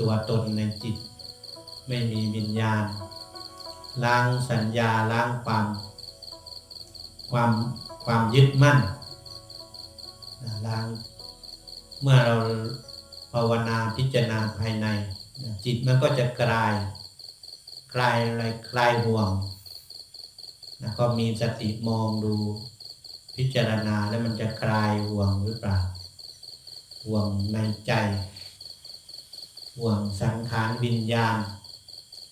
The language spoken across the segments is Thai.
ตัวตนในจิต ไม่มีวิญญาณ ล้างสัญญาล้างความ ความความยึดมั่นล้างเมื่อเราภาวนาพิจารณาภายใน จิตมันก็จะกลายคลายอะไรคลายห่วงนะก็มีสติมองดูพิจารณาแล้วมันจะคลายห่วงหรือเปล่าห่วงในใจ ห่วงสังขารวิญญาณ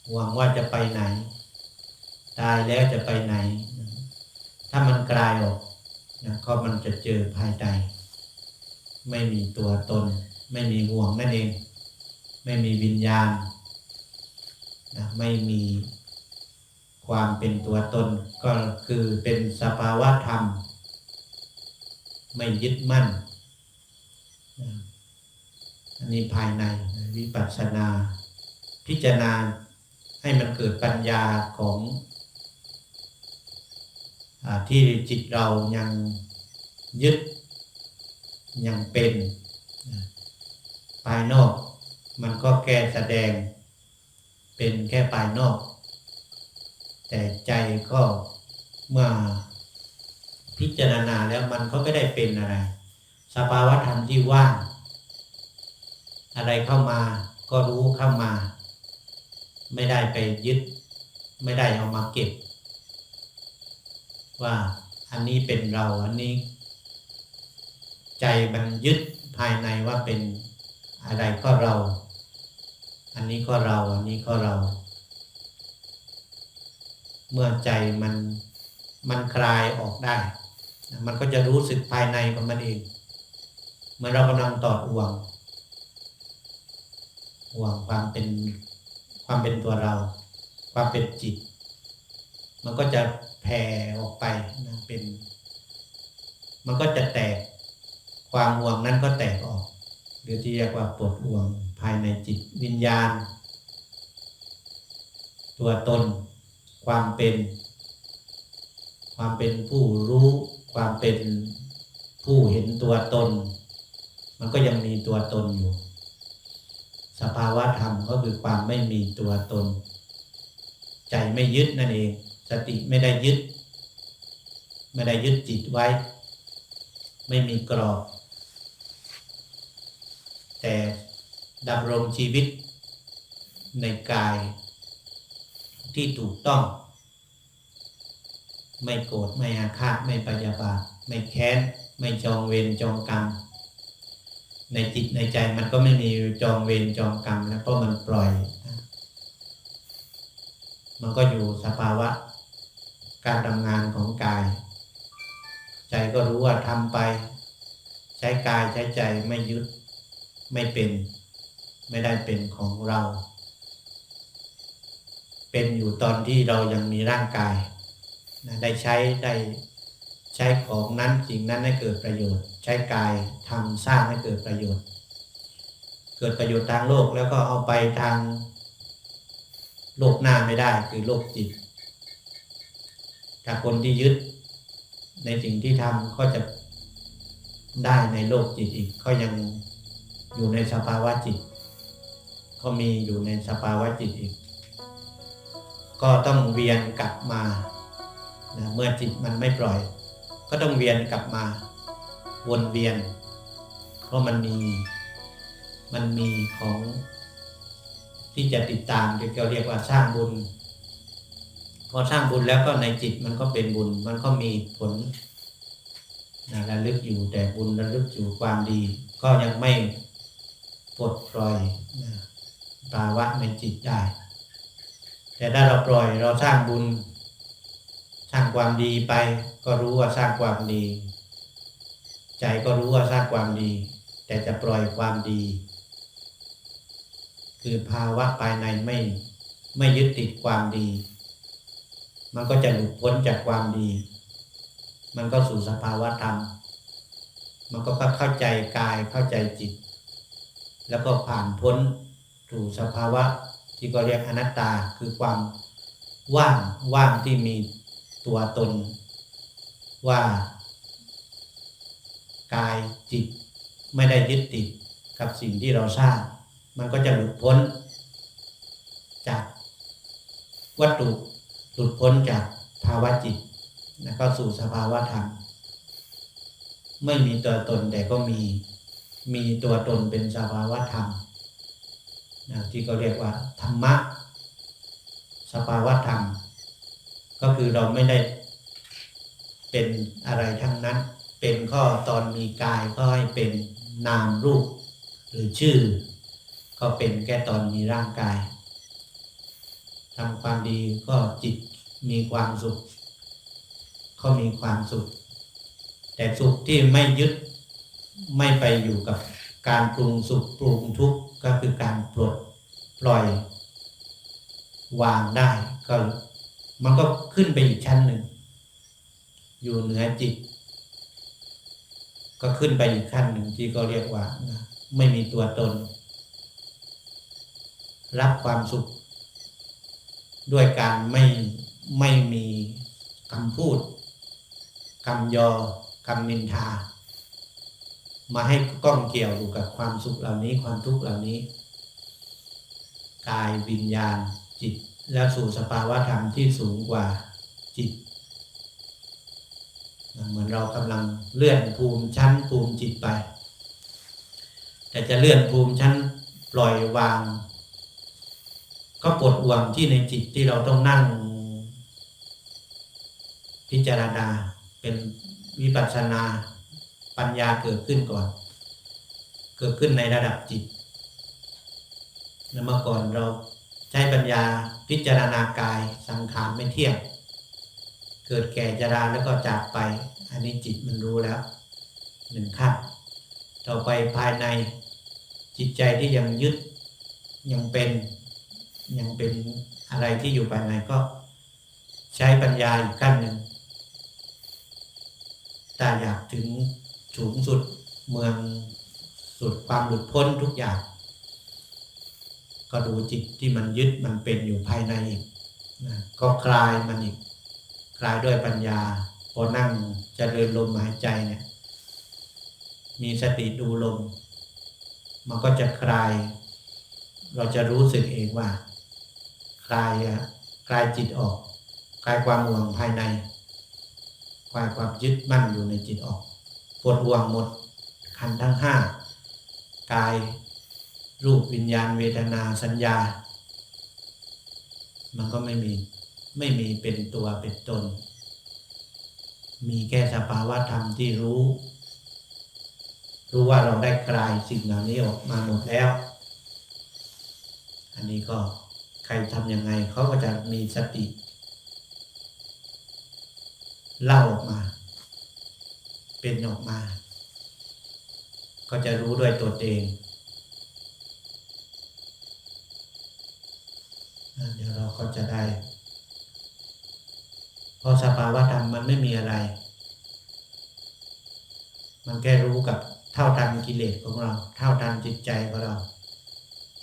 ห่วงว่าจะไปไหน ตายแล้วจะไปไหน ถ้ามันกลายออกนะก็มันจะเจอภายในไม่มีตัวตน ไม่มีห่วงนั่นเอง ไม่มีวิญญาณนะไม่มีความเป็นตัวตนก็คือเป็นสภาวะธรรม ไม่ยึดมั่น อันนี้ภายในน วิปัสสนา พิจารณาให้มันเกิดปัญญาของอที่จิตเรายังยึดยังเป็น ภายนอก มันก็แก้แสดง เป็นแค่ภายนอก แต่ใจก็เมื่อพิจารณาแล้วมันก็ไม่ได้เป็นอะไร สภาวะธรรมที่ว่าง อะไรเข้ามาก็รู้เข้ามา ไม่ได้ไปยึด ไม่ได้เอามาเก็บ ว่าอันนี้เป็นเราอันนี้ ใจมันยึดภายในว่าเป็นอะไรก็เรา อันนี้ก็เรา อันนี้ก็เรา เมื่อใจมันมันคลายออกได้ มันก็จะรู้สึกภายในของมันเอง เมื่อเรากำลังตอดห่วง ห่วงความเป็นความเป็นตัวเรา ความเป็นจิต มันก็จะแผ่ออกไปนะเป็น มันก็จะแตกความห่วงนั้นก็แตกออก หรือที่เรียกว่าปวดห่วงภายในจิตวิญญาณ ตัวตน ความเป็น ความเป็นผู้รู้ ความเป็นผู้เห็นตัวตน มันก็ยังมีตัวตนอยู่ สภาวะธรรมก็คือความไม่มีตัวตน ใจไม่ยึดนั่นเอง สติไม่ได้ยึด ไม่ได้ยึดจิตไว้ ไม่มีกรอบ แต่ดำรงชีวิตในกายที่ถูกต้อง ไม่โกรธไม่อาฆาตไม่ปยาบาทไม่แค้น ไม่จองเวรจองกรรม ในจิตในใจมันก็ไม่มีจองเวรจองกรรมแล้วก็มันปล่อย มันก็อยู่สภาวะ การทำงานของกาย ใจก็รู้ว่าทำไป ใช้กายใช้ใจไม่ยึดไม่เป็น ไม่ได้เป็นของเรา เป็นอยู่ตอนที่เรายังมีร่างกาย ได้ใช้ได้ ใช้ของนั้นสิ่งนั้นให้เกิดประโยชน์ ใช้กายทำสร้างให้เกิดประโยชน์ เกิดประโยชน์ทางโลกแล้วก็เอาไปทาง โลกหน้าไม่ได้คือโลกจิตถ้าคนที่ยึดในสิ่งที่ทำก็จะได้ในโลกจิตอีกก็ยังอยู่ในสภาวะจิต ก็มีอยู่ในสภาวะจิตอีก ก็ต้องเวียนกลับมานะเมื่อจิตมันไม่ปล่อย ก็ต้องเวียนกลับมา วนเวียน เพราะมันมีมันมีของที่จะติดตามที่เราเรียกว่าสร้างบุญ พอสร้างบุญแล้วก็ในจิตมันก็เป็นบุญ มันก็มีผลนะระลึกอยู่แต่บุญระลึกอยู่ความดี ก็ยังไม่ปลดปล่อยนะภาวะในจิตได้ แต่ถ้าเราปล่อยเราสร้างบุญ สร้างความดีไป ก็รู้ว่าสร้างความดี ใจก็รู้ว่าสร้างความดี แต่จะปล่อยความดี คือภาวะภายในไม่ไม่ยึดติดความดี มันก็จะหลุดพ้นจากความดี มันก็สู่สภาวะธรรม มันก็เข้าใจกายเข้าใจจิต แล้วก็ผ่านพ้นสู่สภาวะที่ก็เรียกอนัตตาคือความว่างว่างที่มี ตัวตน ว่ากายจิตไม่ได้ยึดติดกับสิ่งที่เราสร้าง มันก็จะหลุดพ้น จากวัตถุหลุดพ้นจากภาวะจิตแล้วก็สู่สภาวะธรรมไม่มีตัวตนแต่ก็มีมีตัวตนเป็นสภาวะธรรมนะที่เขาเรียกว่าธรรมะ สภาวะธรรม ก็คือเราไม่ได้เป็นอะไรทั้งนั้น เป็นข้อตอนมีกายก็ให้เป็นนามรูป หรือชื่อ ก็เป็นแค่ตอนมีร่างกายทำความดีก็จิตมีความสุข ก็มีความสุข แต่สุขที่ไม่ยึดไม่ไปอยู่กับการปรุงสุขปรุงทุกข์ก็คือการปลดปล่อยวางได้ก็ มันก็ขึ้นไปอีกชั้นหนึ่ง อยู่เหนือจิต ก็ขึ้นไปอีกขั้นหนึ่งที่ก็เรียกว่านะไม่มีตัวตน รับความสุข ด้วยการไม่ไม่มีคำพูดคำยอคำนินทา มาให้ก้องเกี่ยวอยู่กับความสุขเหล่านี้ความทุกข์เหล่านี้ กายวิญญาณจิต แล้วสู่สภาวะธรรมที่สูงกว่าจิต เหมือนเรากำลังเลื่อนภูมิชั้นภูมิจิตไป แต่จะเลื่อนภูมิชั้นปล่อยวาง ก็ปลดวางที่ในจิตที่เราต้องนั่ง พิจารณาเป็นวิปัสสนาปัญญาเกิดขึ้นก่อน เกิดขึ้นในระดับจิตแล้วเมื่อก่อนเรา ใช้ปัญญาพิจารณากายสังขารไม่เที่ยง เกิดแก่จราแล้วก็จากไป อันนี้จิตมันรู้แล้วหนึ่งขั้นต่อไปภายในจิตใจที่ยังยึดยังเป็นยังเป็นอะไรที่อยู่ภายในก็ใช้ปัญญาอีกขั้นหนึ่งถ้าอยากถึงสูงสุดเมืองสุดความหลุดพ้นทุกอย่าง ก็ดูจิตที่มันยึดมันเป็นอยู่ภายในอีกนะก็คลายมันอีก คลายด้วยปัญญา พอนั่งจเจริญลมหายใจเนี่ย มีสติดูลม มันก็จะคลาย เราจะรู้สึกเองว่า คลายคลายจิตออก คลายความห่วงภายใน คลายความยึดมั่นอยู่ในจิตออกปวดห่วงหมดขันทั้งห้ากาย รูปวิญญาณเวทนาสัญญา มันก็ไม่มีไม่มีเป็นตัวเป็นตน มีแค่สภาวะธรรมที่รู้ รู้ว่าเราได้คลายสิ่งเหล่านี้ออกมาหมดแล้ว อันนี้ก็ใครทำยังไงเขาก็จะมีสติ เล่าออกมา เป็นออกมา ก็จะรู้ด้วยตัวเอง เดี๋ยวเราก็จะได้ เพราะสภาวะธรรมมันไม่มีอะไร มันแค่รู้กับเท่าทันกิเลสของเรา เท่าทันจิตใจของเรา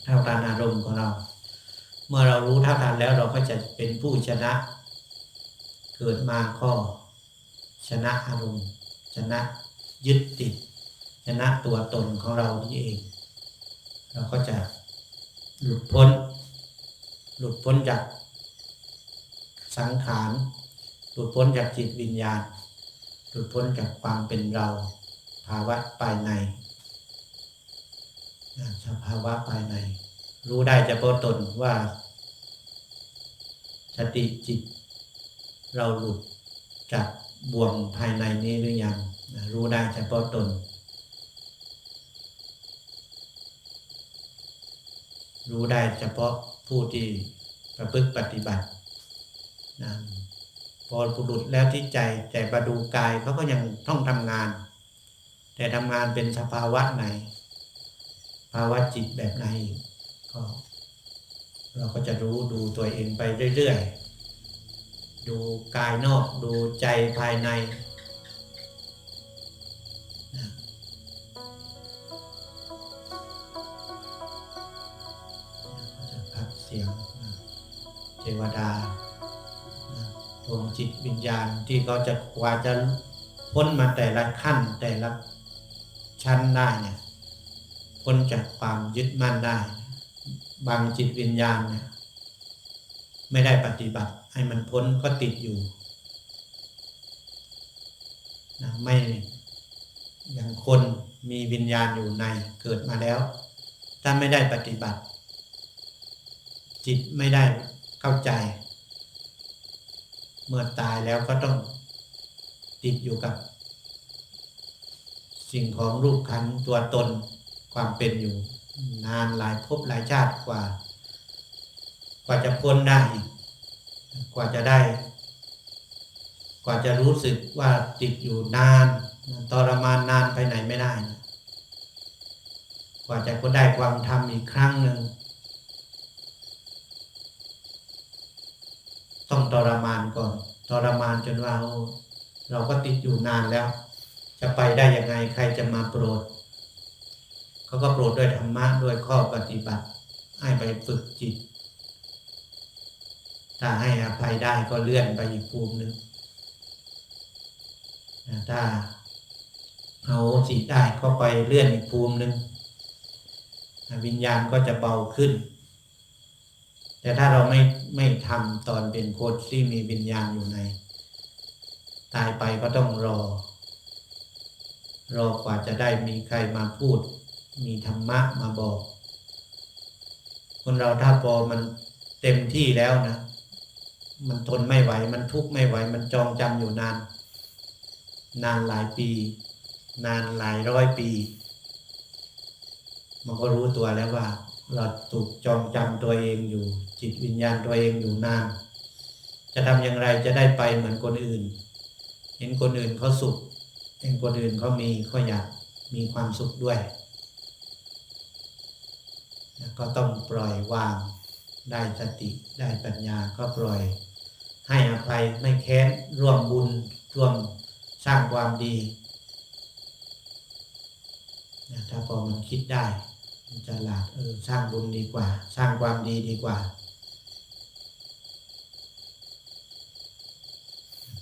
เท่าทันอารมณ์ของเรา เมื่อเรารู้เท่าทันแล้วเราก็จะเป็นผู้ชนะ เกิดมาก็ชนะอารมณ์ ชนะยึดติด ชนะตัวตนของเรานี่เอง เราก็จะหลุดพ้น หลุดพ้นจากสังขาร หลุดพ้นจากจิตวิญญาณ หลุดพ้นจากความเป็นเรา ภาวะภายในสภาวะภายใน รู้ได้เฉพาะตนว่า สติจิต เราหลุดจากบ่วงภายในนี้หรือยัง รู้ได้เฉพาะตน รู้ได้เฉพาะ ผู้ที่ประพฤติปฏิบัตินะพอหลุดแล้วที่ใจแต่ประดูกายเขาก็ยังต้องทำงาน แต่ทำงานเป็นสภาวะไหน ภาวะจิตแบบไหนก็เราก็จะรู้ดูตัวเองไปเรื่อยๆ ดูกายนอกดูใจภายใน ทวดาดวงจิตวิญญาณที่เขาจะกว่าจะพ้นมาแต่ละขั้นแต่ละชั้นได้เนี่ยพ้นจากความยึดมั่นได้ บางจิตวิญญาณเนี่ยไม่ได้ปฏิบัติให้มันพ้นก็ติดอยู่นะไม่อย่างคนมีวิญญาณอยู่ในเกิดมาแล้ว ถ้าไม่ได้ปฏิบัติ จิตไม่ได้ เข้าใจ เมื่อตายแล้วก็ต้องติดอยู่กับ สิ่งของรูปขันตัวตนความเป็นอยู่นานหลายภพหลายชาติกว่า กว่าจะพ้นได้กว่าจะได้ กว่าจะรู้สึกว่าติดอยู่นานทรมานนานไปไหนไม่ได้ กว่าจะก็ได้ความธรรมอีกครั้งหนึ่ง ต้องท รมานก่อนทรมานจนว่าเราก็ติดอยู่นานแล้ว จะไปได้ยังไงใครจะมาโปรดเขาก็โปรดด้วยธรรมะด้วยข้อปฏิบัติ ให้ไปฝึกจิต ถ้าให้อภัยได้ก็เลื่อนไปอีกภูมิหนึ่งถ้าเอาสิได้ก็ไปเลื่อนอีกภูมิหนึ่งวิญญาณก็จะเบาขึ้น แต่ถ้าเราไม่ไม่ทำตอนเป็นโคตรที่มีวิญญาณอยู่ใน ตายไปก็ต้องรอ รอกว่าจะได้มีใครมาพูด มีธรรมะมาบอก คนเราถ้าพอมันเต็มที่แล้วนะ มันทนไม่ไหว มันทุกข์ไม่ไหว มันจองจำอยู่นาน นานหลายปี นานหลายร้อยปี มันก็รู้ตัวแล้วว่า เราถูกจองจำตัวเองอยู่ จิตวิญญาณตัวเองอยู่นาน จะทำอย่างไรจะได้ไปเหมือนคนอื่น เห็นคนอื่นเขาสุข เห็นคนอื่นเขามีเขาอยากมีความสุขด้วยก็ต้องปล่อยวางได้สติได้ปัญญาก็ปล่อย ให้อภัยไม่แค้นร่วมบุญร่วมสร้างความดีนะถ้าพอมันคิดได้ มันจะหลาดเออสร้างบุญดีกว่า สร้างความดีดีกว่า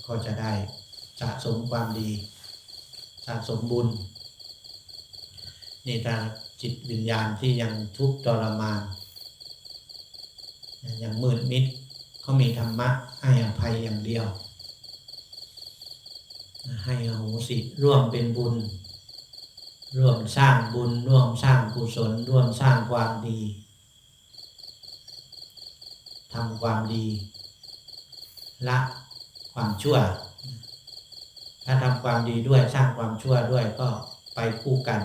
ก็จะได้สะสมความดี สะสมบุญนี่ถ้าจิตวิญญาณที่ยังทุกข์ทรมานยังมืดมิดเขามีธรรมะให้อภัยอย่างเดียว ให้อโหสิร่วมเป็นบุญ ร่วมสร้างบุญร่วมสร้างกุศลร่วมสร้างความดีทำความดีละความชั่ว ถ้าทำความดีด้วยสร้างความชั่วด้วยก็ไปคู่กัน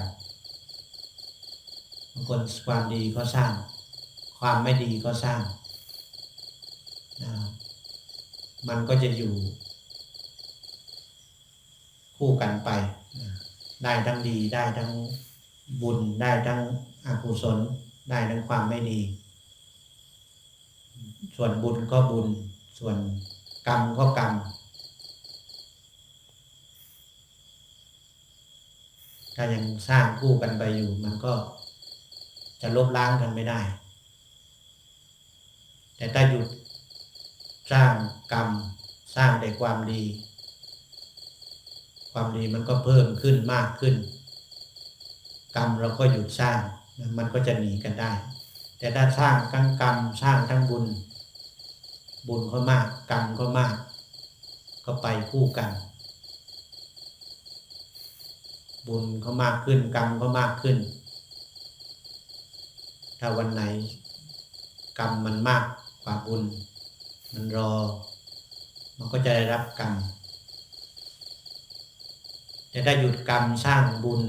บางคนความดีก็สร้าง ความไม่ดีก็สร้างนะมันก็จะอยู่ คู่กันไป ได้ทั้งดีได้ทั้งบุญได้ทั้งอกุศลได้ทั้งความไม่ดี ส่วนบุญก็บุญ ส่วนกรรมก็กรรม ถ้ายังสร้างคู่กันไปอยู่ มันก็จะลบล้างกันไม่ได้ แต่ถ้าหยุดสร้างกรรม สร้างแต่ความดี ความดีมันก็เพิ่มขึ้นมากขึ้น กรรมเราก็หยุดสร้างมันก็จะหนีกันได้ แต่ถ้าสร้างทั้งกรรมสร้างทั้งบุญ บุญก็มาก กรรมก็มาก ก็ไปคู่กัน บุญก็มากขึ้น กรรมก็มากขึ้น ถ้าวันไหน กรรมมันมากกว่าบุญ มันรอ มันก็จะได้รับกรรม จะได้หยุดกรรมสร้างบุญ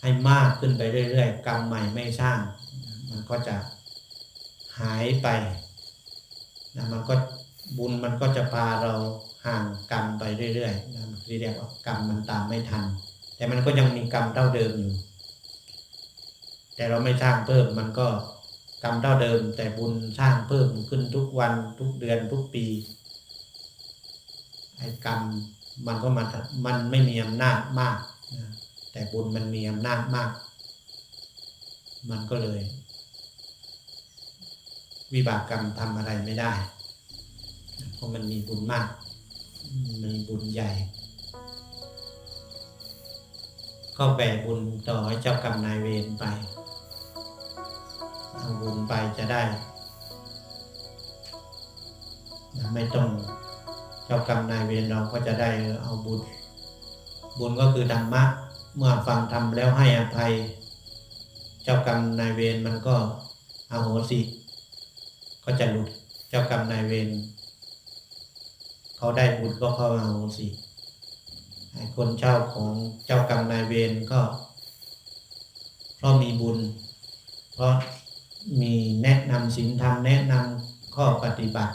ให้มากขึ้นไปเรื่อยๆ กรรมใหม่ไม่สร้าง มันก็จะหายไปนะมันก็บุญมันก็จะพาเราห่างกรรมไปเรื่อยๆนะที่เรียกว่ากรรมมันตามไม่ทัน แต่มันก็ยังมีกรรมเท่าเดิมอยู่ แต่เราไม่สร้างเพิ่มมันก็กรรมเท่าเดิม แต่บุญสร้างเพิ่มขึ้นทุกวันทุกเดือนทุกปีไอ้กรรม มันก็มันมันไม่มีอำนาจมากนะแต่บุญมันมีอำนาจมาก มันก็เลย วิบากกรรมทำอะไรไม่ได้ เพราะมันมีบุญมากมีบุญใหญ่ก็แบ่บุญต่อให้เจ้ากรรมนายเวรไปเอาบุญไปจะได้ ไม่ต้อง เจ้ากรรมนายเวรเราก็จะได้เอาบุญ บุญก็คือธรรมะ เมื่อฟังธรรมแล้วให้อภัย เจ้ากรรมนายเวรมันก็อาโหสิ ก็จะหลุดเจ้ากรรมนายเวรเขาได้บุญก็เข้าอโหสิคนเจ้าของเจ้ากรรมนายเวรก็ เพราะมีบุญ เพราะมีแนะนำศีลธรรมแนะนำข้อปฏิบัติ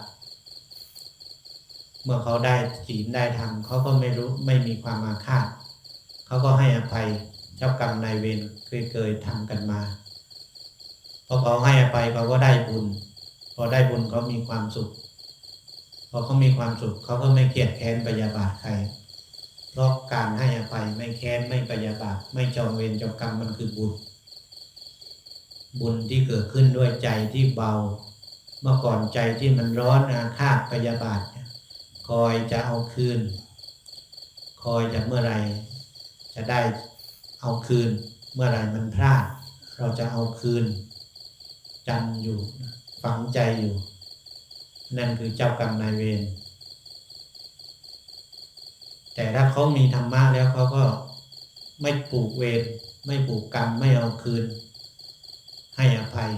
เมื่อเขาได้ศีลได้ธรรมเขาก็ไม่รู้ไม่มีความอาฆาตเขาก็ให้อภัยเจ้ากรรมนายเวรเคยเคยทำกันมาพอเขาให้อภัยเขาก็ได้บุญพอได้บุญเขามีความสุขพอเขามีความสุขเขาก็ไม่เกลียดแค้นปยาบาทใครเพราะการให้อภัยไม่แค้นไม่ปยาบาทไม่จองเวรจองกรรมมันคือบุญ บุญที่เกิดขึ้นด้วยใจที่เบา เมื่อก่อนใจที่มันร้อนอาฆาตพยาบาท คอยจะเอาคืน คอยจะเมื่อไหรจะได้เอาคืน เมื่อไหรมันพลาด เราจะเอาคืนจำอยู่ฝังใจอยู่ นั่นคือเจ้ากรรมนายเวรแต่ถ้าเขามีธรรมะแล้วเขาก็ไม่ปลูกเวรไม่ปลูกกรรมไม่เอาคืน ให้อภัย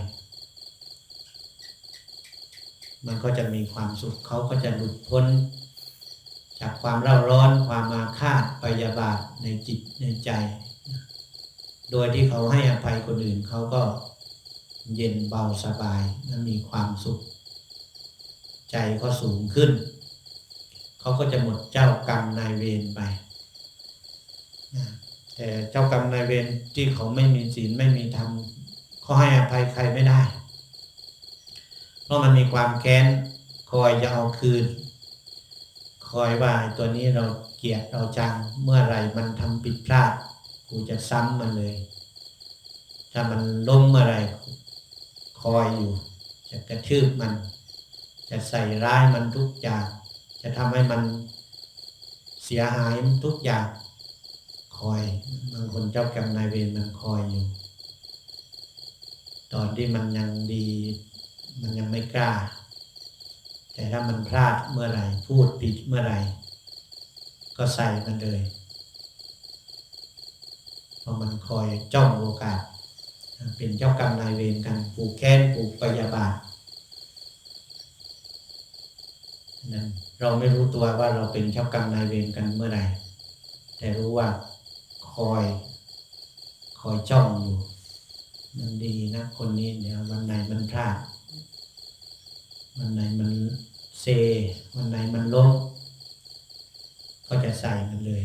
มันก็จะมีความสุขเขาก็จะหลุดพ้น จากความเร่าร้อนความมาฆ่าพยาบาทในจิตในใจ โดยที่เขาให้อภัยคนอื่นเขาก็เย็นเบาสบายและมีความสุข ใจก็สูงขึ้น เขาก็จะหมดเจ้ากรรมนายเวรไปแต่เจ้ากรรมนายเวรที่เขาไม่มีศีลไม่มีธรรมเขาให้อภัยใครไม่ได้ เพราะมันมีความแค้นคอยจะเอาคืน คอยว่าไอ้ตัวนี้เราเกลียดเราจังเมื่อไหร่มันทำผิดพลาด กูจะซ้ำมันเลย ถ้ามันล้มเมื่อไหร่คอยอยู่ จะกระทืบมัน จะใส่ร้ายมันทุกอย่าง จะทำให้มันเสียหายทุกอย่าง คอยบางคนเจ้ากรรมนายเวรมันคอยอยู่ ตอนที่มันยังดี มันยังไม่กล้า แต่ถ้ามันพลาดเมื่อไหร่ พูดผิดเมื่อไหร่ ก็ใส่มันเลยเพราะมันคอยจ้องโอกาส เป็นเจ้ากรรมนายเวรกันปลูกแค้นปลูกปยาบาทนั้นเราไม่รู้ตัวว่าเราเป็นเจ้ากรรมนายเวรกันเมื่อไหร่ แต่รู้ว่าคอย คอยจ้องอยู่ มันดีนะคนนี้เดี๋ยววันไหนมันพลาด วันไหนมันเซ วันไหนมันล้มก็จะใส่มันเลย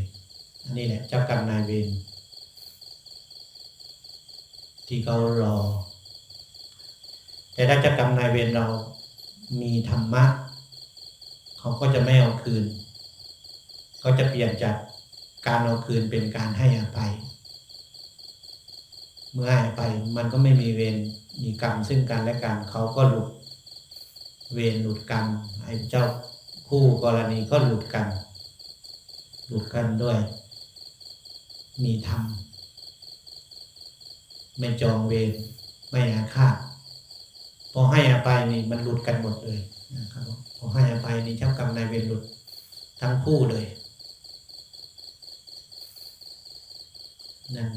อันนี้แหละเจ้ากรรมนายเวรที่เขารอ แต่ถ้าเจ้ากรรมนายเวรเรามีธรรมะเขาก็จะไม่เอาคืนเขาจะเปลี่ยนจากการเอาคืนเป็นการให้อภัยเมื่อให้อภัยมันก็ไม่มีเวรมีกรรมซึ่งกันและกันเขาก็หลุด เวรหลุดกรรมไอ้เจ้าคู่กรณีก็หลุดกัน หลุดกันด้วย มีธรรมไม่จองเวรไม่อาฆาตพอให้อภัยนี่มันหลุดกันหมดเลยนะครับพอให้อภัยนี่เจ้ากรรมนายเวรหลุดทั้งคู่เลยนั่น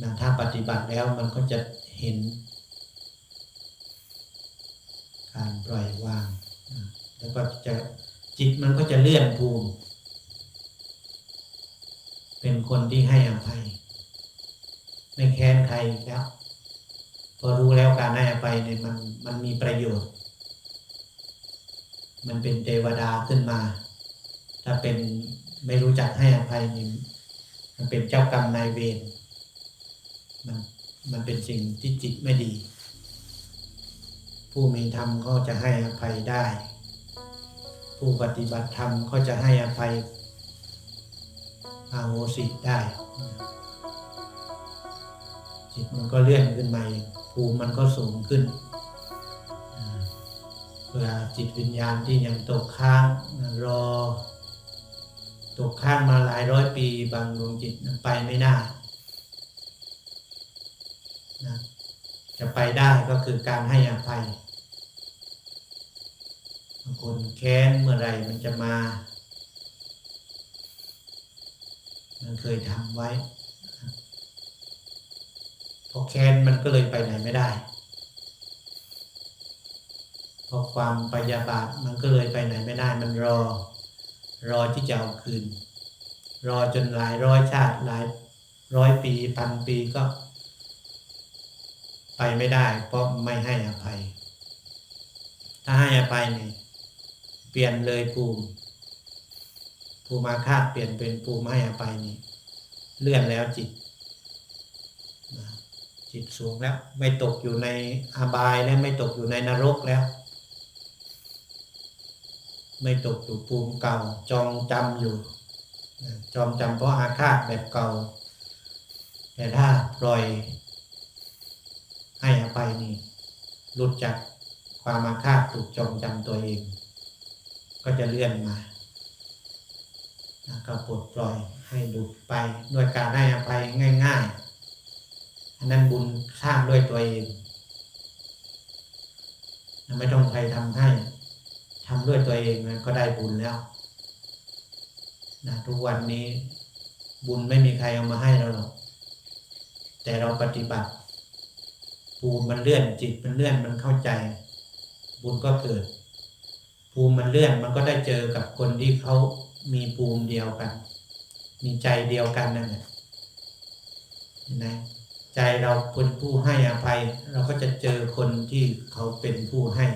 นะถ้าปฏิบัติแล้วมันก็จะเห็น การปล่อยวางนะแล้วก็จะจิตมันก็จะเลื่อนภูมิ เป็นคนที่ให้อภัย ไม่แค้นใครอีกแล้วพอรู้แล้วการให้อภัยเนี่ยมันมันมีประโยชน์ มันเป็นเทวดาขึ้นมา ถ้าเป็นไม่รู้จักให้อภัยนี่มันเป็นเจ้ากรรมนายเวรมันมันเป็นสิ่งที่จิตไม่ดี ผู้มีธรรมก็จะให้อภัยได้ ผู้ปฏิบัติธรรมก็จะให้อภัยอาโหสิได้ จิตมันก็เลื่อนขึ้นมาเองภูมิมันก็สูงขึ้นเพื่อจิตวิญญาณที่ยังตกค้างรอ ตกข้างมาหลายร้อยปีบางดวงจิตไปไม่ได้นะ จะไปได้ก็คือการให้อภัยบางคนแค้นเมื่อไรมันจะมา มันเคยทำไว้พอแค้นมันก็เลยไปไหนไม่ได้พราะความปยาบาทมันก็เลยไปไหนไม่ได้ มันรอ รอที่จะเอาคืน รอจนหลายร้อยชาติหลายร้อยปีพันปีก็ ไปไม่ได้ เพราะไม่ให้อภัย ถ้าให้อภัยนี่เปลี่ยนเลยภูมิภูมิอาฆาตเปลี่ยนเป็นภูมิให้อภัยนี่เลื่อนแล้วจิตจิตสูงแล้ว ไม่ตกอยู่ในอาบายและไม่ตกอยู่ในนรกแล้ว ไม่ตกอยู่ภูมิเก่า จองจำอยู่ จองจำเพราะอาฆาตแบบเก่า แต่ถ้าปล่อย ให้อภัยนี่หลุดจากความอาฆาตถูกจองจำตัวเอง ก็จะเลื่อนมานะก็ปลดปล่อยให้หลุดไปด้วยการให้อภัยง่ายๆอันนั้นบุญสร้างด้วยตัวเองไม่ต้องใครทำให้ทำด้วยตัวเองก็ได้บุญแล้วนะทุกวันนี้บุญไม่มีใครเอามาให้เราหรอก แต่เราปฏิบัติ ภูมิมันเลื่อนจิตมันเลื่อนมันเข้าใจ บุญก็เกิด ภูมิมันเลื่อนมันก็ได้เจอกับคนที่เขามีภูมิเดียวกัน มีใจเดียวกันนั่นแหละนไหมใจเราเป็นผู้ให้อภัย เราก็จะเจอคนที่เขาเป็นผู้ให้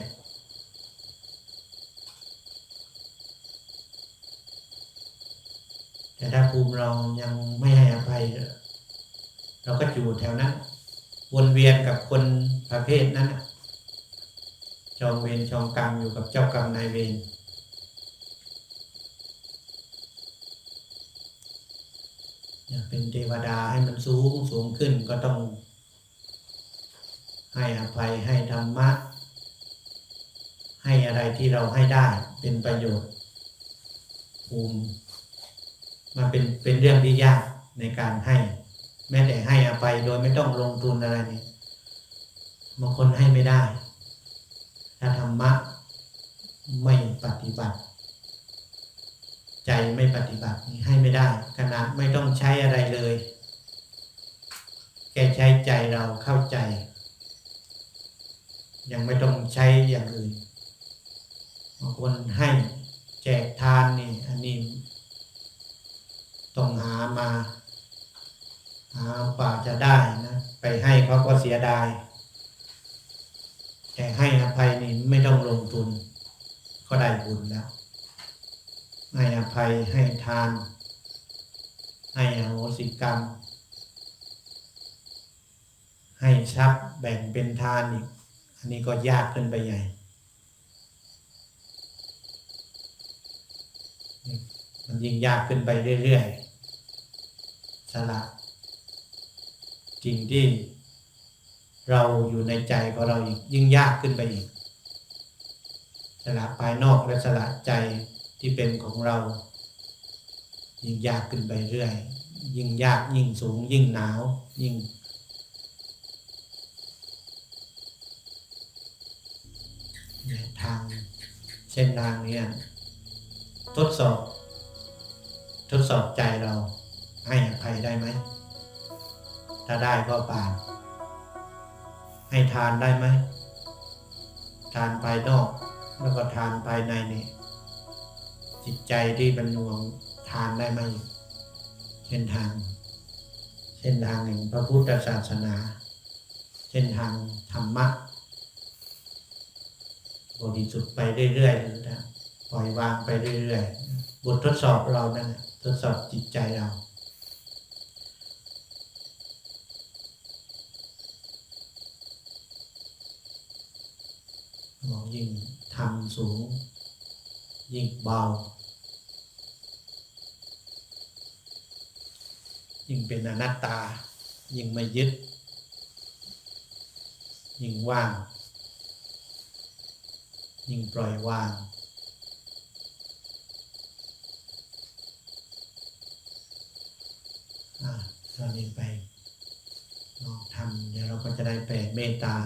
แต่ถ้าภูมิเรายังไม่ให้อภัย เราก็อยู่แถวนั้น วนเวียนกับคนประเภทนั้นน่ะจองเวรจองกรรมอยู่กับเจ้ากรรมนายเวรอยากเป็นเทวดาให้มันสูงสูงขึ้นก็ต้อง ให้อภัยให้ธรรมะ ให้อะไรที่เราให้ได้เป็นประโยชน์ภูมิมันเป็นเป็นเรื่องที่ยากในการให้ แม้แต่ให้อภัยโดยไม่ต้องลงทุนอะไรนี่บางคนให้ไม่ได้ ถ้าธรรมะไม่ปฏิบัติ ใจไม่ปฏิบัตินี่ให้ไม่ได้ ขนาดไม่ต้องใช้อะไรเลย แค่ใช้ใจเราเข้าใจ ยังไม่ต้องใช้อย่างอื่นบางคนให้แจกทานนี่อันนี้ต้องหามา หากว่าจะได้นะไปให้เขาก็เสียดาย แต่ให้อภัยนี่ไม่ต้องลงทุน ก็ได้บุญแล้วให้อภัยให้ทาน ให้อโหสิกรรม ให้ทรัพย์แบ่งเป็นทานอีกอันนี้ก็ยากขึ้นไปใหญ่มันยิ่งยากขึ้นไปเรื่อยๆสละ จริงที่เราอยู่ในใจของเราอีกยิ่งยากขึ้นไปอีก สละภายนอกและสละใจที่เป็นของเรา ยิ่งยากขึ้นไปเรื่อย ยิ่งยากยิ่งสูง ยิ่งหนาว ยิ่ง ทางเส้นทางนี้ทดสอบ ทดสอบใจเราให้อภัยได้ไหม ถ้าได้ก็ปานให้ทานได้ไหม ทานภายนอกแล้วก็ทานภายในนี่จิตใจที่เป็นหน่วงทานได้ไหมเส้นทางเส้นทางแห่งพระพุทธศาสนาเส้นทางธรรมะบริสุทธิ์ไปเรื่อยๆนะปล่อยวางไปเรื่อยๆบททดสอบเรานั่นน่ะทดสอบจิตใจเรา บอกยิ่งทำสูง ยิ่งเบา ยิ่งเป็นอนัตตา ยิ่งไม่ยึด ยิ่งว่าง ยิ่งปล่อยวางอ่าตอนนี้ไปลองทำเดี๋ยวเราก็จะได้แผ่เมตตา